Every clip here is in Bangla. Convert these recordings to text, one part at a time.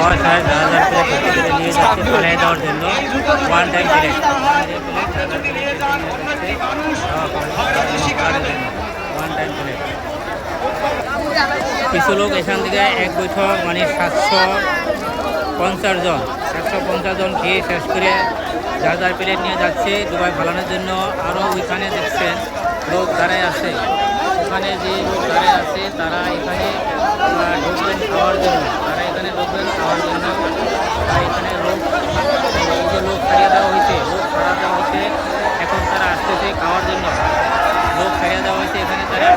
খাওয়া শেষ হাজার প্লেট হাতে করে নিয়ে যাচ্ছে পালিয়ে দেওয়ার জন্য one time plate one time plate কিছু লোক এখান থেকে এক বৈঠক মানে সাতশো পঞ্চাশ জন। সাতশো পঞ্চাশ জন খেয়ে শেষ করে যার যার প্লেট নিয়ে যাচ্ছে দুবাই ফালানোর জন্য আরও ওইখানে দেখছেন লোক দাঁড়ায় আছে। ওখানে যে লোক দাঁড়ায় আছে, তারা এখানে ঢুকবেন খাওয়ার জন্য। এখানে খাওয়ার জন্য এখানে লোক এই যে লোক ছাড়িয়ে দেওয়া হয়েছে, লোক ছাড়া দেওয়া হয়েছে, এখন তারা আসতেছে খাওয়ার জন্য। লোক ছাড়িয়ে দেওয়া হয়েছে, এখানে তারা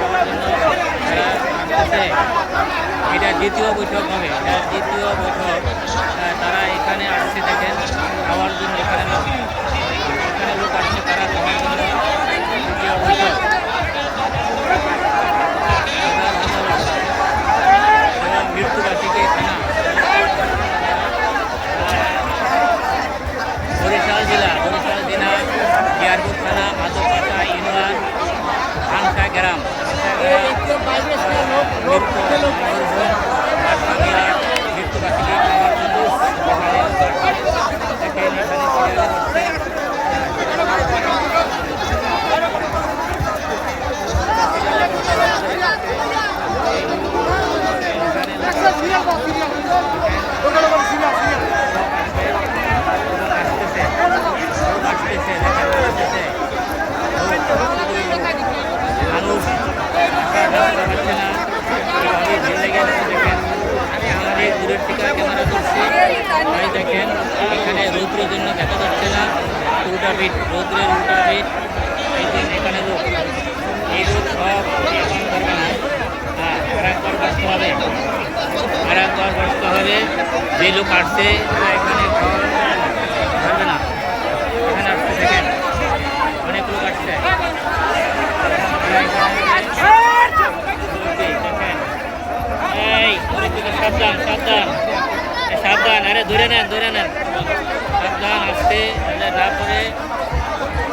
খাওয়ার জন্য। এটা দ্বিতীয় বৈঠক হবে। এটা দ্বিতীয় বৈঠক। তারা এখানে আসছে দেখেন, খাওয়ার জন্য। Pelo উল্টা পিঠ রৌদ্রের উল্টা পিঠ এই যে এখানে লোক এই লোক সব এখন করবে না হ্যাঁ আর বসতে হবে হবে যে লোক আসছে এখানে লোক আসছে এই সাবধান সাবধান সাবধান আরে ধরে নেন ধরে নেন সাবধান, আসতে না পড়ে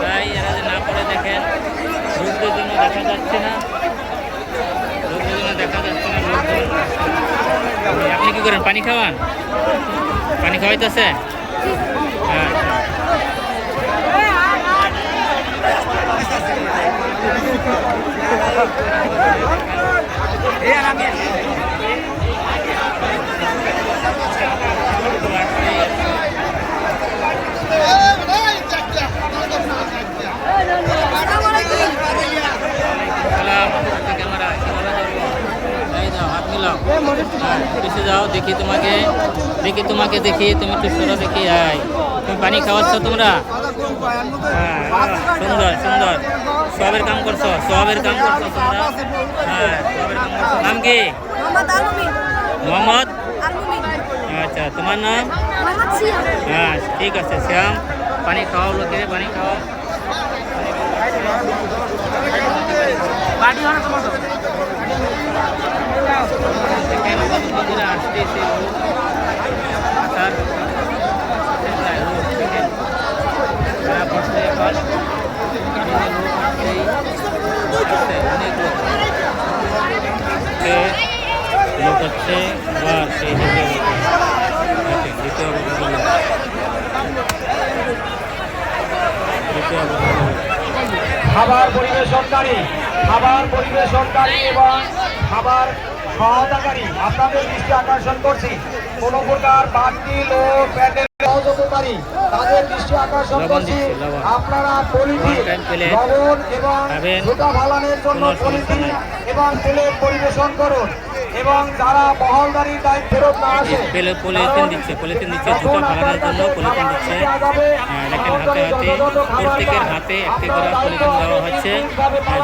তাই এরা যে না পড়ে দেখেন, লোকদের জন্য দেখা যাচ্ছে না। লোকদের জন্য দেখা যাচ্ছে না লোকজন আপনি কি করেন? পানি খাওয়ান? পানি খাওয়াইতেছে? আচ্ছা। সালাম হাতে ক্যামেরা কীভাবে ধরবো এই দাও হাত মিলাও হ্যাঁ পিছিয়ে যাও দেখি তোমাকে দেখি তোমাকে দেখি তুমি একটু সরো দেখি আয়। তুমি পানি খাওয়াচ্ছ তোমরা? হ্যাঁ সুন্দর সুন্দর। সবের কাম করছ সবের কাম করছ তোমরা? হ্যাঁ সবের কাম করছ। নাম কি? মোহাম্মদ আচ্ছা তোমার নাম? হ্যাঁ ঠিক আছে শ্যাম পানি খাওয়াও লোকে পানি খাওয়াও দেখেন অনেক লোক লোক হচ্ছে আবার সেই দ্বিতীয় অবস্থা দ্বিতীয় খাবার পরিবেশনকারী এবং খাবার সহায়তাকারী আপনাদের দৃষ্টি আকর্ষণ করছি। কোন প্রকার বাড়তি লোক প্যান্ডেল তাদের দৃষ্টি আকর্ষণ করছি। আপনারা পলিথিন লবণ এবং জুতা ফালানোর জন্য পলিথিন এবং পরিবেশন করুন। এবং যারা বহলদারির দায়িত্ব ফেরত না আসে পেলে পলিথিন দিচ্ছে পলিথিন দিচ্ছে জুতা ফালানোর জন্য পলিথিন দিচ্ছে। দেখেন হাতে হাতে প্রত্যেকের হাতে একটি করে পলিথিন দেওয়া হচ্ছে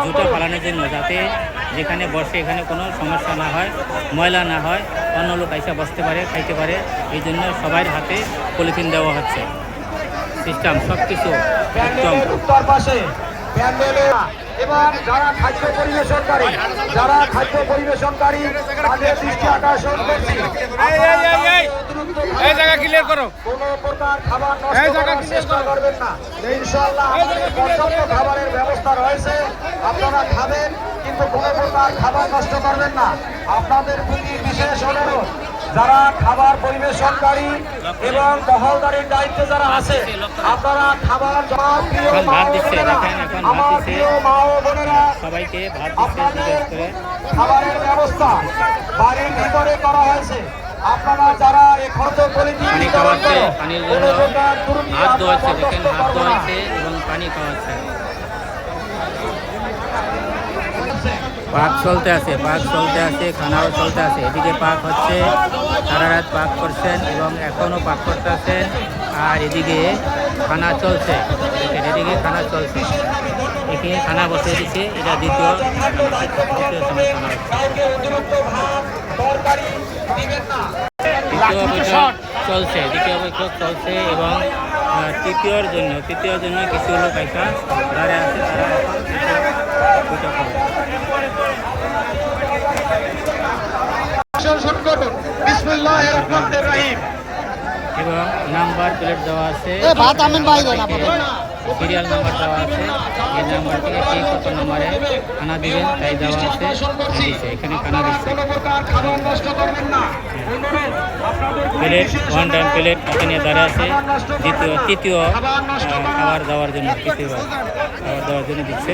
জুতা ফালানোর জন্য যাতে যেখানে বসে এখানে কোনো সমস্যা না হয় ময়লা না হয় অন্য লোক এসে বসতে পারে খাইতে পারে এই জন্য সবার হাতে পলিথিন দেওয়া হচ্ছে। সিস্টেম সব কিছু একদম উত্তর পাশে প্যান্ডেলের এবং যারা খাদ্য পরিবেশনকারী যারা খাদ্য পরিবেশনকারী তাদের দৃষ্টি আকর্ষণ করছি। এই জায়গা ক্লিয়ার করো। কোনো প্রকার খাবার নষ্ট করার চেষ্টা করবেন না। ইনশাআল্লাহ আমাদের পর্যাপ্ত খাবারের ব্যবস্থা রয়েছে। আপনারা খাবেন কিন্তু কোনো প্রকার খাবার নষ্ট করবেন না। আপনাদের প্রতি বিশেষ অনুরোধ যারা খাবার পরিবেশনকারী এবং বহলদারির দায়িত্বে যারা আছে আপনারা খাবার জমা প্রিয় মা ভাত দিচ্ছে, বোনেরা, আমার প্রিয় মা ও বোনেরা সবাইকে ভাত আপনাদের খাবারের ব্যবস্থা বাড়ির ভিতরে করা হয়েছে। আপনারা যারা এই খরচ পলিথিন পানি খাওয়াচ্ছে করো, পানির জন্য হাত ধোয়াচ্ছে দেখেন হাত ধোয়াচ্ছে এবং পানি খাওয়াচ্ছে। পাক চলতে আছে পাক চলতে আছে, খানাও চলতে আছে। এদিকে পাক হচ্ছে, সারা রাত পাক করছেন এবং এখনও পাক করতেছেন আর এদিকে খানা চলছে এদিকে খানা চলছে। এখানে খানা বসে দিচ্ছে, এটা দ্বিতীয় দ্বিতীয়। দ্বিতীয় বৈঠক চলছে, দ্বিতীয় বৈঠক চলছে এবং তৃতীয়র জন্য তৃতীয়র জন্য কিছু লোক যারা আছে, তারা এখন তৃতীয় বৈঠক হবে। আসন শুরু করুন। বিসমিল্লাহির রহমানির রহিম। এবং নাম্বার প্লেট দেওয়া আছে ভাত আমেন ভাই দেন সিরিয়াল নাম্বার দেওয়া আছে এই নাম্বার থেকে কে কত নম্বরে খানা দিবেন তাই দেওয়া আছে এখানে খানা দিচ্ছে কোনো প্রকার খাবার নষ্ট করবেন না। অনুরোধ, আপনাদের প্লেট ওয়ান টাইম প্লেট এখানে দাঁড়িয়ে আছে দ্বিতীয় তৃতীয় খাবার দেওয়ার জন্য তৃতীয়বার খাবার দেওয়ার জন্য দিচ্ছে